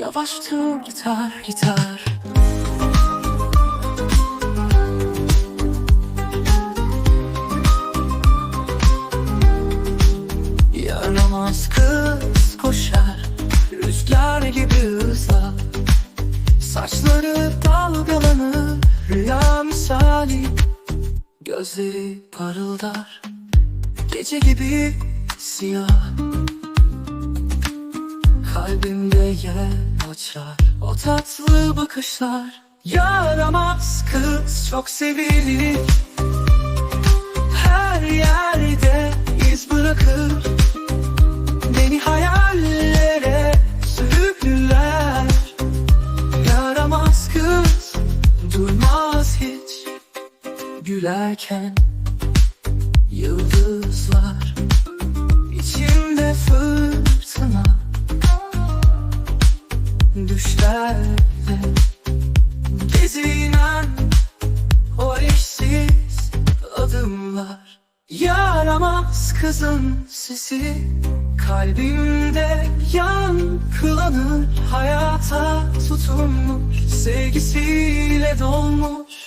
Yavaştı gitar gitar. Yaramaz kız koşar Rüzgar gibi hızla Saçları dalgalanır Rüya misali. Gözleri parıldar Gece gibi siyah Kalbimde yer açar. O tatlı bakışlar Yaramaz kız çok sevilir. Her yerde iz bırakır. Beni hayallere sürükler. Yaramaz kız durmaz hiç Gülerken Düşlerle gezinen o eşsiz adımlar. Yaramaz kızın sesi Kalbimde yankılanır. Hayata tutunmuş Sevgisiyle dolmuş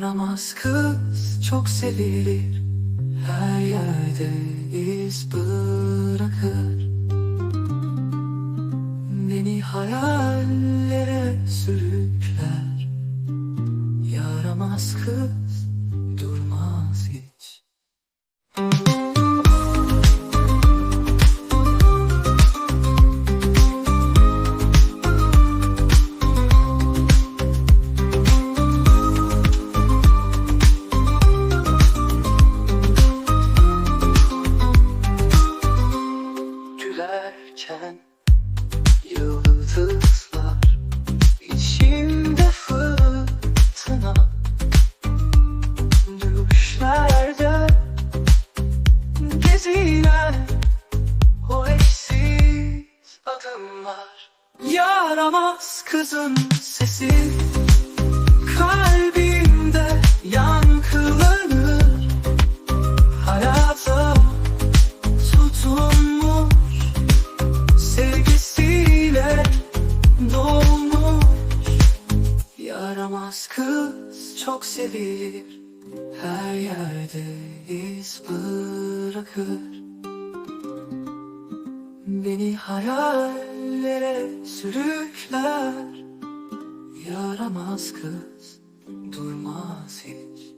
Yaramaz kız çok sevilir. Her yerde iz bırakır. Beni hayallere sürükler. Yaramaz kız Yaramaz kızın sesi. Kalbimde yankılanır. Hayata tutunmuş. Sevgisiyle dolmuş. Yaramaz kız çok sevilir Her yerde iz bırakır. Beni hayallere sürükler. Yaramaz kız durmaz hiç